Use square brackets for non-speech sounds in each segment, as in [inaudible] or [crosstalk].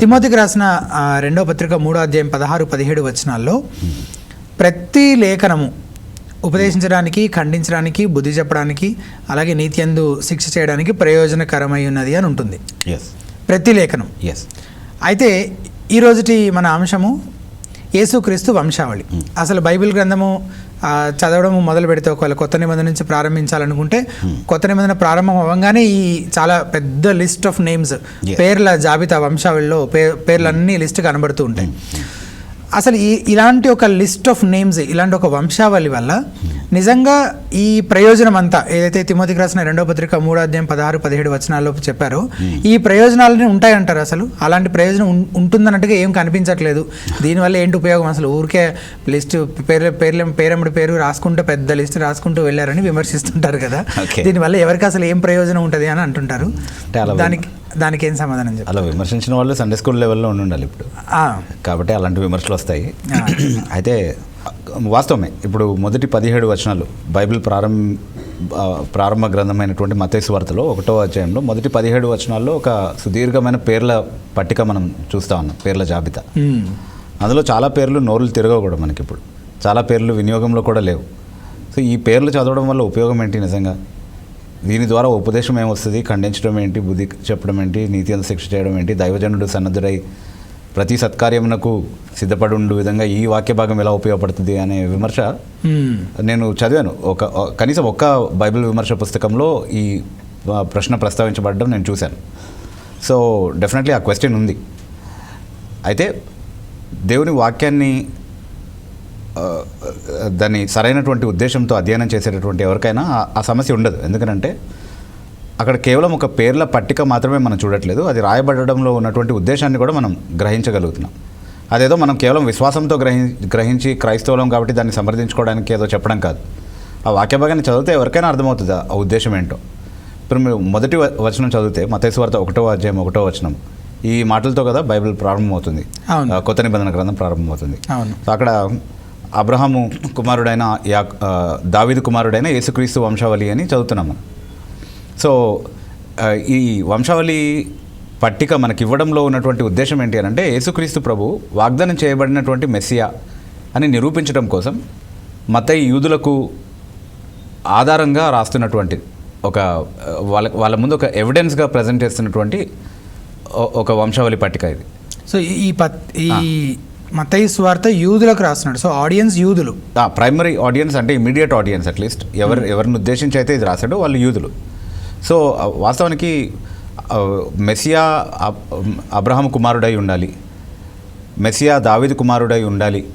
తిమోతికి రాసిన రెండో పత్రిక మూడో అధ్యాయం పదహారు పదిహేడు వచనాల్లో ప్రతి లేఖనము ఉపదేశించడానికి ఖండించడానికి బుద్ధి చెప్పడానికి అలాగే నీతి అందు శిక్ష చేయడానికి ప్రయోజనకరమై ఉన్నది అని ఉంటుంది. ఎస్ ప్రతి లేఖనం. ఎస్ అయితే ఈ రోజుటి మన అంశము యేసుక్రీస్తు వంశావళి. అసలు బైబిల్ గ్రంథము చదవడం మొదలు పెడితే ఒకవేళ కొత్త నిబంధన నుంచి ప్రారంభించాలనుకుంటే కొత్త నిబంధన ప్రారంభం అవ్వగానే ఈ చాలా పెద్ద లిస్ట్ ఆఫ్ నేమ్స్. పేర్ల జాబితా వంశావళిలో పే పేర్లన్నీ లిస్ట్ కనబడుతూ ఉంటాయి అసలు ఈ ఇలాంటి ఒక లిస్ట్ ఆఫ్ నేమ్స్ ఇలాంటి ఒక వంశావళి వల్ల నిజంగా ఈ ప్రయోజనం అంతా ఏదైతే తిమోతికి రాసిన రెండో పత్రిక మూడో అధ్యాయం పదహారు పదిహేడు వచనాల్లో చెప్పారో ఈ ప్రయోజనాలని ఉంటాయంటారు అసలు? అలాంటి ప్రయోజనం ఉంటుందన్నట్టుగా ఏం కనిపించట్లేదు. దీనివల్ల ఏంటి ఉపయోగం అసలు? ఊరికే లిస్ట్ పేర్ల పేర్ల పేరమ్మడి పేరు రాసుకుంటూ పెద్ద లిస్ట్ రాసుకుంటూ వెళ్ళారని విమర్శిస్తుంటారు కదా. దీనివల్ల ఎవరికి అసలు ఏం ప్రయోజనం ఉంటుంది అని అంటుంటారు. దానికి దానికి ఏం సమాధానం చెప్పారు అలా విమర్శించిన వాళ్ళు సండే స్కూల్ లెవెల్లో ఉండి ఉండాలి ఇప్పుడు. కాబట్టి అలాంటి విమర్శలు వస్తాయి. [clears throat] అయితే వాస్తవమే ఇప్పుడు మొదటి పదిహేడు వచనాలు బైబిల్ ప్రారంభ ప్రారంభ గ్రంథమైనటువంటి మతేసు వార్తలో ఒకటో అధ్యాయంలో మొదటి పదిహేడు వచనాల్లో ఒక సుదీర్ఘమైన పేర్ల పట్టిక మనం చూస్తా ఉన్నాం పేర్ల జాబితా. అందులో చాలా పేర్లు నోరులు తిరగవు కూడా మనకి ఇప్పుడు. చాలా పేర్లు వినియోగంలో కూడా లేవు. సో ఈ పేర్లు చదవడం వల్ల ఉపయోగం ఏంటి నిజంగా? దీని ద్వారా ఉపదేశం ఏమొస్తుంది? ఖండించడం ఏంటి? బుద్ధి చెప్పడం ఏంటి? నీతి అంత శిక్ష చేయడం ఏంటి? దైవజనుడు సన్నద్ధుడై ప్రతి సత్కార్యమునకు సిద్ధపడి ఉండు విధంగా ఈ వాక్య భాగం ఎలా ఉపయోగపడుతుంది అనే విమర్శ నేను చదివాను. ఒక కనీసం ఒక్క బైబిల్ విమర్శ పుస్తకంలో ఈ ప్రశ్న ప్రస్తావించబడడం నేను చూశాను. సో డెఫినెట్లీ ఆ క్వశ్చన్ ఉంది. అయితే దేవుని వాక్యాన్ని దాన్ని సరైనటువంటి ఉద్దేశంతో అధ్యయనం చేసేటటువంటి ఎవరికైనా ఆ- సమస్య ఉండదు. ఎందుకంటే అక్కడ కేవలం ఒక పేర్ల పట్టిక మాత్రమే మనం చూడట్లేదు. అది రాయబడడంలో ఉన్నటువంటి ఉద్దేశాన్ని కూడా మనం గ్రహించగలుగుతున్నాం. అదేదో మనం కేవలం విశ్వాసంతో గ్రహి గ్రహించి క్రైస్తవులం కాబట్టి దాన్ని సమర్థించుకోవడానికి ఏదో చెప్పడం కాదు. ఆ వాక్య భాగాన్ని చదివితే ఎవరికైనా అర్థమవుతుంది ఆ ఉద్దేశం ఏంటో. ఇప్పుడు మీరు మొదటి వచనం చదివితే మతేశ్వార్త ఒకటో అధ్యాయం ఒకటో వచనం. ఈ మాటలతో కదా బైబిల్ ప్రారంభమవుతుంది. కొత్త నిబంధన గ్రంథం ప్రారంభమవుతుంది. అవును. సో అక్కడ అబ్రహాము కుమారుడైన యా దావీదు కుమారుడైన యేసుక్రీస్తు వంశావళి అని చదువుతున్నాం మనం సో ఈ వంశావళి పట్టిక మనకి ఇవ్వడంలో ఉన్నటువంటి ఉద్దేశం ఏంటి అని అంటే యేసుక్రీస్తు ప్రభు వాగ్దానం చేయబడినటువంటి మెస్సియా అని నిరూపించడం కోసం మతయి యూదులకు ఆధారంగా రాస్తున్నటువంటి ఒక వాళ్ళ వాళ్ళ ముందు ఒక ఎవిడెన్స్గా ప్రజెంట్ చేస్తున్నటువంటి ఒక వంశావళి పట్టిక ఇది. సో ఈ- ఈ పత్ ఈ మతయి స్వార్త యూదులకు రాస్తున్నాడు. సో ఆడియన్స్ యూదులు. ప్రైమరీ ఆడియన్స్ అంటే ఇమీడియట్ ఆడియన్స్ అట్లీస్ట్ ఎవరు ఎవరిని ఉద్దేశించి అయితే ఇది రాశాడో వాళ్ళు యూదులు. సో వాస్తవానికి అబ్- అబ్రహాం కుమారుడై ఉండాలి. మెస్సియా దావీదు కుమారుడై ఉండాలి.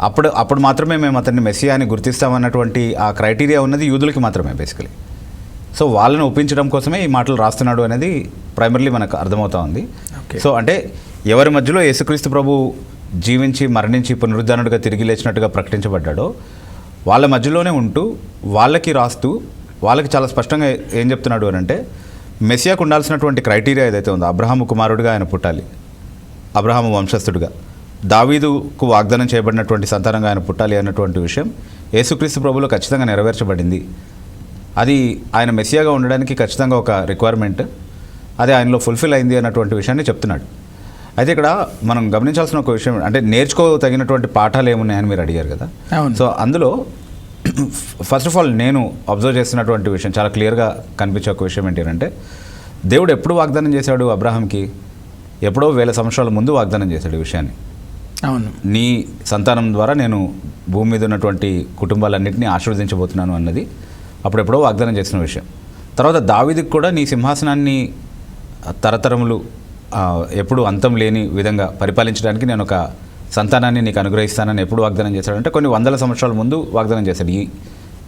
అప్పుడు అప్పుడు మాత్రమే మేము అతన్ని మెస్సియా అని గుర్తిస్తామన్నటువంటి ఆ క్రైటీరియా ఉన్నది యూదులకి మాత్రమే బేసికలీ సో వాళ్ళని ఒప్పించడం కోసమే ఈ మాటలు రాస్తున్నాడు అనేది ప్రైమర్లీ మనకు అర్థమవుతా ఉంది. సో అంటే ఎవరి మధ్యలో యేసుక్రీస్తు ప్రభు జీవించి మరణించి పునరుద్ధరణుడిగా తిరిగి లేచినట్టుగా ప్రకటించబడ్డాడో. వాళ్ళ మధ్యలోనే ఉంటూ వాళ్ళకి రాస్తూ వాళ్ళకి చాలా స్పష్టంగా ఏం చెప్తున్నాడు అని అంటే మెస్సియాకు ఉండాల్సినటువంటి క్రైటీరియా ఏదైతే ఉందో అబ్రహాము కుమారుడిగా ఆయన పుట్టాలి. అబ్రహాము వంశస్థుడిగా. దావీదుకు వాగ్దానం చేయబడినటువంటి సంతానంగా ఆయన పుట్టాలి అన్నటువంటి విషయం యేసుక్రీస్తు ప్రభులో ఖచ్చితంగా నెరవేర్చబడింది. అది ఆయన మెస్సియాగా ఉండడానికి ఖచ్చితంగా ఒక రిక్వైర్మెంట్ అది ఆయనలో ఫుల్ఫిల్ అయింది అన్నటువంటి విషయాన్ని చెప్తున్నాడు. అయితే ఇక్కడ మనం గమనించాల్సిన ఒక విషయం అంటే నేర్చుకో తగినటువంటి పాఠాలు ఏమున్నాయని మీరు అడిగారు కదా. సో అందులో ఫస్ట్ ఆఫ్ ఆల్ నేను అబ్జర్వ్ చేస్తున్నటువంటి విషయం చాలా క్లియర్గా కనిపించే ఒక విషయం ఏంటంటే దేవుడు ఎప్పుడు వాగ్దానం చేశాడు అబ్రహాంకి? ఎప్పుడో వేల సంవత్సరాల ముందు వాగ్దానం చేశాడు ఈ విషయాన్ని. అవును. నీ సంతానం ద్వారా నేను భూమి మీద ఉన్నటువంటి కుటుంబాలన్నింటినీ ఆశీర్వదించబోతున్నాను అన్నది అప్పుడు ఎప్పుడో వాగ్దానం చేసిన విషయం. తర్వాత దావీదికి కూడా నీ సింహాసనాన్ని తరతరములు ఎప్పుడు అంతం లేని విధంగా పరిపాలించడానికి నేను ఒక సంతానాన్ని నీకు అనుగ్రహిస్తానని ఎప్పుడు వాగ్దానం చేశాడంటే కొన్ని వందల సంవత్సరాల ముందు వాగ్దానం చేశాడు. ఈ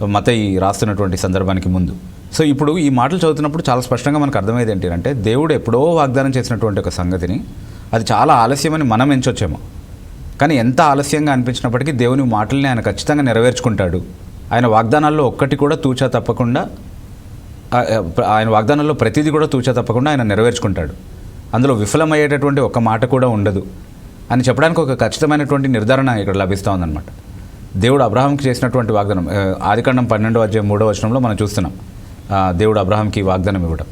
మత ఈ రాస్తున్నటువంటి సందర్భానికి ముందు. సో ఇప్పుడు ఈ మాటలు చదువుతున్నప్పుడు చాలా స్పష్టంగా మనకు అర్థమయ్యేది ఏంటి అంటే దేవుడు ఎప్పుడో వాగ్దానం చేసినటువంటి ఒక సంగతిని అది చాలా ఆలస్యమని మనం ఎంచొచ్చేమో. కానీ ఎంత ఆలస్యంగా అనిపించినప్పటికీ దేవుని మాటల్ని ఆయన ఖచ్చితంగా నెరవేర్చుకుంటాడు. ఆయన వాగ్దానాల్లో ఒక్కటి కూడా తూచా తప్పకుండా ఆయన వాగ్దానాల్లో ప్రతిదీ కూడా తూచా తప్పకుండా ఆయన నెరవేర్చుకుంటాడు. అందులో విఫలమయ్యేటటువంటి ఒక మాట కూడా ఉండదు. అని చెప్పడానికి ఒక ఖచ్చితమైనటువంటి నిర్ధారణ ఇక్కడ లభిస్తోందనమాట దేవుడు అబ్రహాంకి చేసినటువంటి వాగ్దానం ఆదికాండం పన్నెండో అధ్యాయం మూడో వచనంలో మనం చూస్తున్నాం. దేవుడు అబ్రహాంకి వాగ్దానం ఇవ్వడం.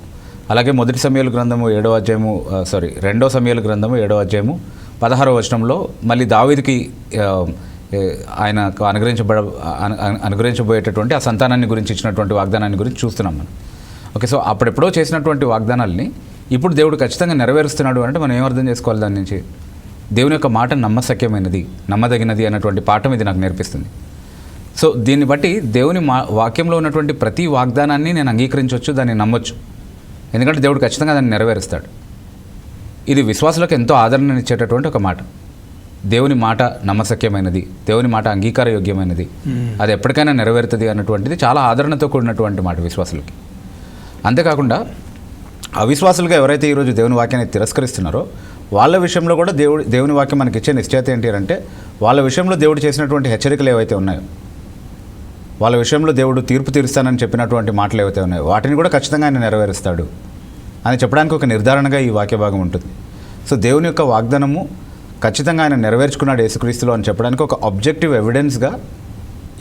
అలాగే మొదటి సమయాల గ్రంథము ఏడో అధ్యాయము సారీ రెండో సమయాల గ్రంథము ఏడో అధ్యాయము పదహారో వచనంలో మళ్ళీ దావీదికి ఆయన అనుగ్రహించబడ అనుగ్రహించబోయేటటువంటి ఆ సంతానాన్ని గురించి ఇచ్చినటువంటి వాగ్దానాన్ని గురించి చూస్తున్నాం మనం. ఓకే సో అప్పుడెప్పుడో చేసినటువంటి వాగ్దానాల్ని ఇప్పుడు దేవుడు ఖచ్చితంగా నెరవేరుస్తున్నాడు అంటే మనం ఏం అర్థం చేసుకోవాలి దాని నుంచి? దేవుని యొక్క మాట నమ్మశక్యమైనది నమ్మదగినది అన్నటువంటి పాఠం ఇది నాకు నేర్పిస్తుంది. సో దీన్ని బట్టి దేవుని మా వాక్యంలో ఉన్నటువంటి ప్రతి వాగ్దానాన్ని నేను అంగీకరించవచ్చు దాన్ని నమ్మొచ్చు. ఎందుకంటే దేవుడు ఖచ్చితంగా దాన్ని నెరవేరుస్తాడు. ఇది విశ్వాసులకు ఎంతో ఆదరణనిచ్చేటటువంటి ఒక మాట. దేవుని మాట నమ్మశక్యమైనది దేవుని మాట అంగీకారయోగ్యమైనది అది ఎప్పటికైనా నెరవేరుతుంది అన్నటువంటిది చాలా ఆదరణతో కూడినటువంటి మాట విశ్వాసులకి. అంతేకాకుండా అవిశ్వాసులుగా ఎవరైతే ఈరోజు దేవుని వాక్యాన్ని తిరస్కరిస్తున్నారో వాళ్ళ విషయంలో కూడా దేవుడు దేవుని వాక్యం మనకి ఇచ్చే నిశ్చయత ఏంటి అంటే వాళ్ళ విషయంలో దేవుడు చేసినటువంటి హెచ్చరికలు ఏవైతే ఉన్నాయో వాళ్ళ విషయంలో దేవుడు తీర్పు తీరుస్తానని చెప్పినటువంటి మాటలు ఏవైతే ఉన్నాయో వాటిని కూడా ఖచ్చితంగా ఆయన నెరవేరుస్తాడు అని చెప్పడానికి ఒక నిర్ధారణగా ఈ వాక్య భాగం ఉంటుంది. సో దేవుని యొక్క వాగ్దానము ఖచ్చితంగా ఆయన నెరవేర్చుకున్నాడు యేసుక్రీస్తులో అని చెప్పడానికి ఒక ఆబ్జెక్టివ్ ఎవిడెన్స్గా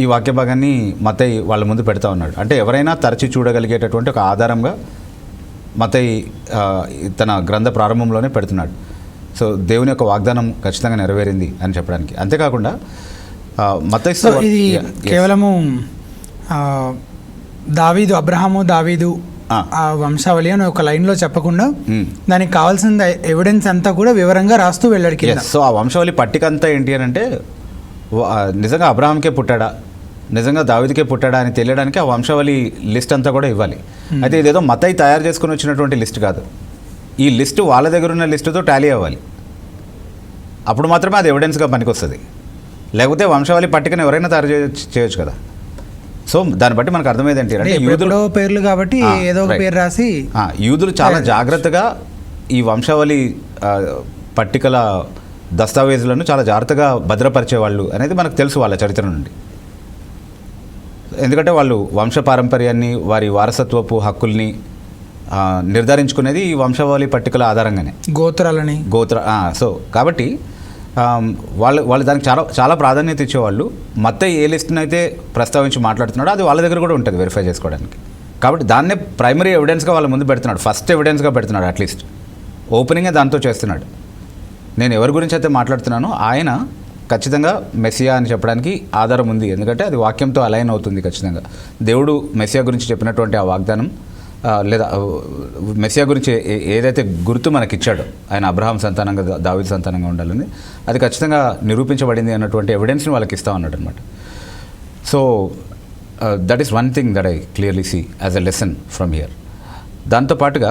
ఈ వాక్య భాగాన్ని మతయి వాళ్ళ ముందు పెడతా ఉన్నాడు. అంటే ఎవరైనా తరచి చూడగలిగేటటువంటి ఒక ఆధారంగా మతయి ఆ, తన గ్రంథ ప్రారంభంలోనే పెడుతున్నాడు సో దేవుని యొక్క వాగ్దానం ఖచ్చితంగా నెరవేరింది అని చెప్పడానికి అంతేకాకుండా సువార్త- ఇది. కేవలము దావీదు అబ్రహాము దావీదు ఆ. వంశావళి అని ఒక లైన్లో చెప్పకుండా. దానికి కావాల్సిన ఎవిడెన్స్ అంతా కూడా వివరంగా రాస్తూ వెళ్ళాడు. సో ఆ వంశావళి పట్టిక అంతా ఏంటి అని అంటే నిజంగా అబ్రహాంకే పుట్టాడా నిజంగా దావిదికే పుట్టాడా అని తెలియడానికి ఆ వంశావళి లిస్ట్ అంతా కూడా ఇవ్వాలి. అయితే ఇదేదో మతయి తయారు చేసుకుని వచ్చినటువంటి లిస్ట్ కాదు. ఈ లిస్టు వాళ్ళ దగ్గర ఉన్న లిస్టుతో టాలీ అవ్వాలి. అప్పుడు మాత్రమే అది ఎవిడెన్స్గా పనికొస్తుంది. లేకపోతే వంశావళి పట్టికను ఎవరైనా తయారు చేయొచ్చు కదా. సో దాన్ని బట్టి మనకు అర్థమైంది ఏంటి అంటే యూదులు ఎప్పుడెప్పుడో పేర్లు కాబట్టి ఏదో ఒక. పేరు రాసి యూదులు చాలా జాగ్రత్తగా ఈ వంశావళి పట్టికల దస్తావేజులను చాలా జాగ్రత్తగా భద్రపరిచేవాళ్ళు అనేది మనకు తెలుసు వాళ్ళ చరిత్ర నుండి. ఎందుకంటే వాళ్ళు వంశ పారంపర్యాన్ని వారి వారసత్వపు హక్కుల్ని నిర్ధారించుకునేది ఈ వంశావళి పట్టికల ఆధారంగానే. గోత్రాలని. గోత్ర సో కాబట్టి వాళ్ళు వాళ్ళు దానికి చాలా చాలా ప్రాధాన్యత ఇచ్చేవాళ్ళు. మత్త ఏ లిస్ట్ని అయితే ప్రస్తావించి మాట్లాడుతున్నాడో అది వాళ్ళ దగ్గర కూడా ఉంటుంది వెరిఫై చేసుకోవడానికి. కాబట్టి దాన్నే ప్రైమరీ ఎవిడెన్స్గా వాళ్ళ ముందు పెడుతున్నాడు. ఫస్ట్ ఎవిడెన్స్గా పెడుతున్నాడు అట్లీస్ట్. ఓపెనింగే దాంతో చేస్తున్నాడు. నేను ఎవరి గురించి అయితే మాట్లాడుతున్నానో ఆయన ఖచ్చితంగా మెస్సియా అని చెప్పడానికి ఆధారం ఉంది. ఎందుకంటే అది వాక్యంతో అలైన్ అవుతుంది ఖచ్చితంగా. దేవుడు మెస్సియా గురించి చెప్పినటువంటి ఆ వాగ్దానం లేదా మెస్సియా గురించి ఏ- ఏదైతే గుర్తు మనకి ఇచ్చాడో ఆయన అబ్రహాం సంతానంగా దావిద సంతానంగా ఉండాలని అది ఖచ్చితంగా నిరూపించబడింది అన్నటువంటి ఎవిడెన్స్ని వాళ్ళకి ఇస్తా ఉన్నాడు అనమాట so that is one thing that I clearly see as a lesson from here దాంతోపాటుగా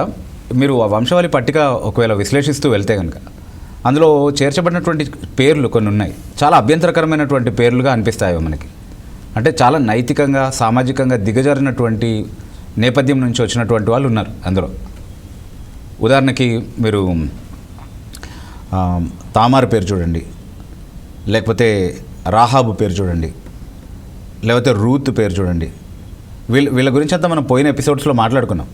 మీరు ఆ వంశవాళి పట్టిక ఒకవేళ విశ్లేషిస్తూ వెళ్తే కనుక అందులో చేర్చబడినటువంటి పేర్లు కొన్ని ఉన్నాయి. చాలా అభ్యంతరకరమైనటువంటి పేర్లుగా అనిపిస్తాయి మనకి. అంటే చాలా నైతికంగా సామాజికంగా దిగజారినటువంటి నేపథ్యం నుంచి వచ్చినటువంటి వాళ్ళు ఉన్నారు అందులో. ఉదాహరణకి మీరు తామారు పేరు చూడండి. లేకపోతే రాహాబు పేరు చూడండి. లేకపోతే రూత్ పేరు చూడండి. వీళ్ళ వీళ్ళ గురించి అంతా మనం పోయిన ఎపిసోడ్స్లో మాట్లాడుకున్నాం.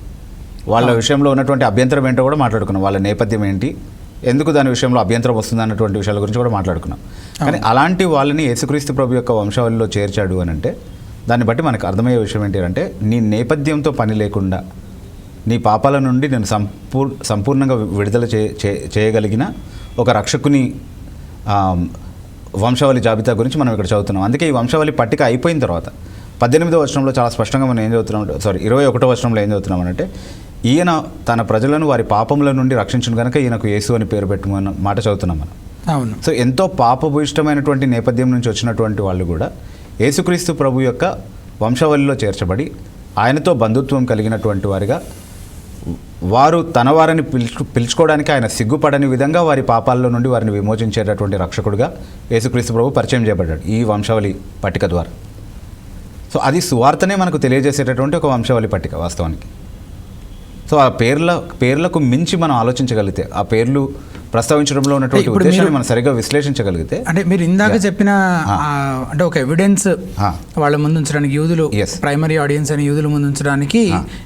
వాళ్ళ విషయంలో ఉన్నటువంటి అభ్యంతరం ఏంటో కూడా మాట్లాడుకున్నాం. వాళ్ళ నేపథ్యం ఏంటి ఎందుకు దాని విషయంలో అభ్యంతరం వస్తుంది అన్నటువంటి విషయాల గురించి కూడా మాట్లాడుకున్నాం. కానీ అలాంటి వాళ్ళని యేసుక్రీస్తు ప్రభు యొక్క వంశావళిలో చేర్చాడు అని అంటే దాన్ని బట్టి మనకు అర్థమయ్యే విషయం ఏంటి అంటే నీ నేపథ్యంతో పని లేకుండా నీ పాపాల నుండి నేను సంపూర్ సంపూర్ణంగా విడుదల చే చేయగలిగిన ఒక రక్షకుని వంశావళి జాబితా గురించి మనం ఇక్కడ చదువుతున్నాం. అందుకే ఈ వంశావళి పట్టిక అయిపోయిన తర్వాత పద్దెనిమిదో వచనంలో చాలా స్పష్టంగా మనం ఏం చదువుతున్నాం సారీ ఇరవై ఒకటో వచనంలో ఏం చదువుతున్నామనంటే ఈయన తన ప్రజలను వారి పాపముల నుండి రక్షించును కనుక ఈయనకు యేసు అని పేరు పెట్టుమన్న మాట చదువుతున్నాం మనం. అవును. సో ఎంతో పాపభూయిష్టమైనటువంటి నేపథ్యం నుంచి వచ్చినటువంటి వాళ్ళు కూడా యేసుక్రీస్తు ప్రభు యొక్క వంశావళిలో చేర్చబడి ఆయనతో బంధుత్వం కలిగినటువంటి వారిగా వారు తన వారిని పిలుచు పిలుచుకోవడానికి ఆయన సిగ్గుపడని విధంగా వారి పాపాల్లో నుండి వారిని విమోచించేటటువంటి రక్షకుడిగా యేసుక్రీస్తు ప్రభు పరిచయం చేయబడ్డాడు ఈ వంశావళి పట్టిక ద్వారా. సో అది సువార్తనే మనకు తెలియజేసేటటువంటి ఒక వంశావళి పట్టిక వాస్తవానికి. సో ఆ పేర్ల పేర్లకు మించి మనం ఆలోచించగలిగితే ఆ పేర్లు ప్రస్తావించడంలో ఉన్నటువంటి ఉద్దేశాన్ని మనం సరిగ్గా విశ్లేషించగలిగితే అంటే మీరు ఇందాక. చెప్పిన అంటే ఒక ఎవిడెన్స్. వాళ్ళ ముందు ఉంచడానికి యూదులు. ప్రైమరీ ఆడియన్స్ అని యూదుల ముందు ఉంచడానికి.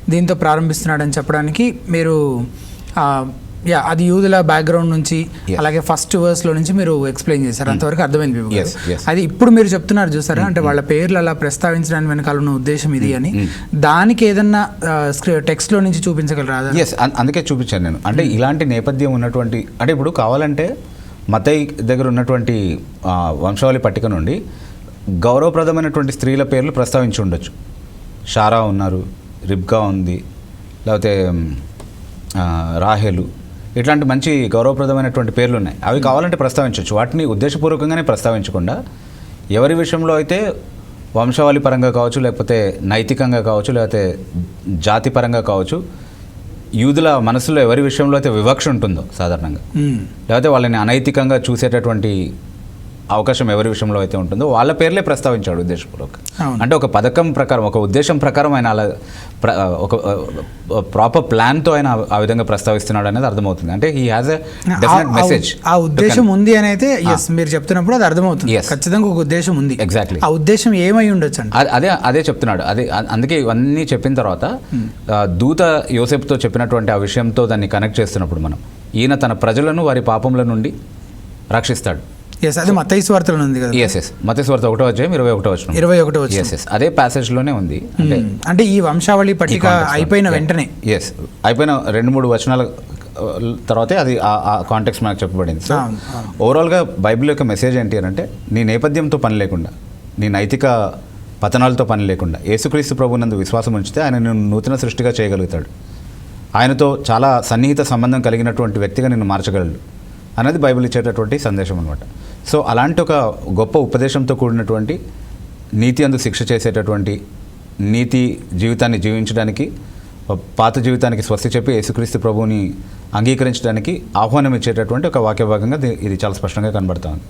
దీంతో ప్రారంభిస్తున్నాడని చెప్పడానికి మీరు యా అది యూదుల బ్యాక్గ్రౌండ్ నుంచి. అలాగే ఫస్ట్ వర్స్లో నుంచి మీరు ఎక్స్ప్లెయిన్ చేశారు. అంతవరకు అర్థమైంది. అది ఇప్పుడు మీరు చెప్తున్నారు చూసారా? అంటే వాళ్ళ పేర్లు అలా ప్రస్తావించడానికి వెనకాల ఉన్న ఉద్దేశం ఇది అని. దానికి ఏదన్నా టెక్స్ట్లో నుంచి చూపించగలరా? ఎస్ అందుకే చూపించాను నేను. అంటే ఇలాంటి నేపథ్యం ఉన్నటువంటి అంటే ఇప్పుడు కావాలంటే మతయ్య దగ్గర ఉన్నటువంటి వంశావళి పట్టిక నుండి గౌరవప్రదమైనటువంటి స్త్రీల పేర్లు ప్రస్తావించి ఉండొచ్చు. షారా ఉన్నారు రిబ్కా ఉంది లేకపోతే రాహేలు ఇట్లాంటి మంచి గౌరవప్రదమైనటువంటి పేర్లు ఉన్నాయి అవి కావాలంటే ప్రస్తావించవచ్చు వాటిని ఉద్దేశపూర్వకంగానే ప్రస్తావించకుండా ఎవరి విషయంలో అయితే వంశావళి పరంగా కావచ్చు లేకపోతే నైతికంగా కావచ్చు లేకపోతే జాతి పరంగా కావచ్చు యూదుల మనసులో ఎవరి విషయంలో అయితే వివక్ష ఉంటుందో సాధారణంగా. లేకపోతే వాళ్ళని అనైతికంగా చూసేటటువంటి అవకాశం ఎవరి విషయంలో అయితే ఉంటుందో వాళ్ళ పేర్లే ప్రస్తావించాడు ఉద్దేశపూర్వక. అంటే ఒక పథకం ప్రకారం ఒక ఉద్దేశం ప్రకారం ఆయన అలా ఒక ప్రాపర్ ప్లాన్తో ఆయన ఆ విధంగా ప్రస్తావిస్తున్నాడు అనేది అర్థమవుతుంది. అంటే he has a definite message ఆ ఉద్దేశం ఉంది అని అయితే ఎస్ మీరు చెప్తున్నప్పుడు అది అర్థమవుతుంది. ఖచ్చితంగా ఒక ఉద్దేశం ఉంది. Exactly. ఆ ఉద్దేశం ఏమై ఉండొచ్చు అదే అదే చెప్తున్నాడు. అదే అందుకే ఇవన్నీ చెప్పిన తర్వాత దూత యోసేపుతో చెప్పినటువంటి ఆ విషయంతో దాన్ని కనెక్ట్ చేస్తున్నప్పుడు మనం ఈయన తన ప్రజలను వారి పాపముల నుండి రక్షిస్తాడు. ఎస్ అది మతైస్ వార్తలో ఉంది కదా. ఎస్ ఎస్ మతేశ్వర్త ఒకటో అధ్యాయం ఇరవై ఒకటో వచ్చిన ఇరవై ఒకటో ఎస్ ఎస్ అదే ప్యాసేజ్లోనే ఉంది. అంటే మ్మ్. అంటే ఈ వంశావళి పట్టిక అయిపోయిన వెంటనే. ఎస్ అయిపోయిన రెండు మూడు వచనాల తర్వాతే అది ఆ- కాంటెక్స్ మనకు చెప్పబడింది. సో. ఓవరాల్గా బైబిల్ యొక్క మెసేజ్ ఏంటి అని అంటే నీ నేపథ్యంతో పని లేకుండా నీ నైతిక పతనాలతో పని లేకుండా యేసుక్రీస్తు ప్రభునందు విశ్వాసం ఉంచితే ఆయన నిన్ను నూతన సృష్టిగా చేయగలుగుతాడు. ఆయనతో చాలా సన్నిహిత సంబంధం కలిగినటువంటి వ్యక్తిగా నిన్ను మార్చగలడు. అనేది బైబిల్ ఇచ్చేటటువంటి సందేశం అనమాట సో అలాంటి ఒక గొప్ప ఉపదేశంతో కూడినటువంటి నీతి అందు శిక్ష చేసేటటువంటి నీతి జీవితాన్ని జీవించడానికి పాత జీవితానికి స్వస్తి చెప్పి యేసుక్రీస్తు ప్రభువుని అంగీకరించడానికి ఆహ్వానం ఇచ్చేటటువంటి ఒక వాక్య భాగంగా ఇది చాలా స్పష్టంగా కనబడుతుంది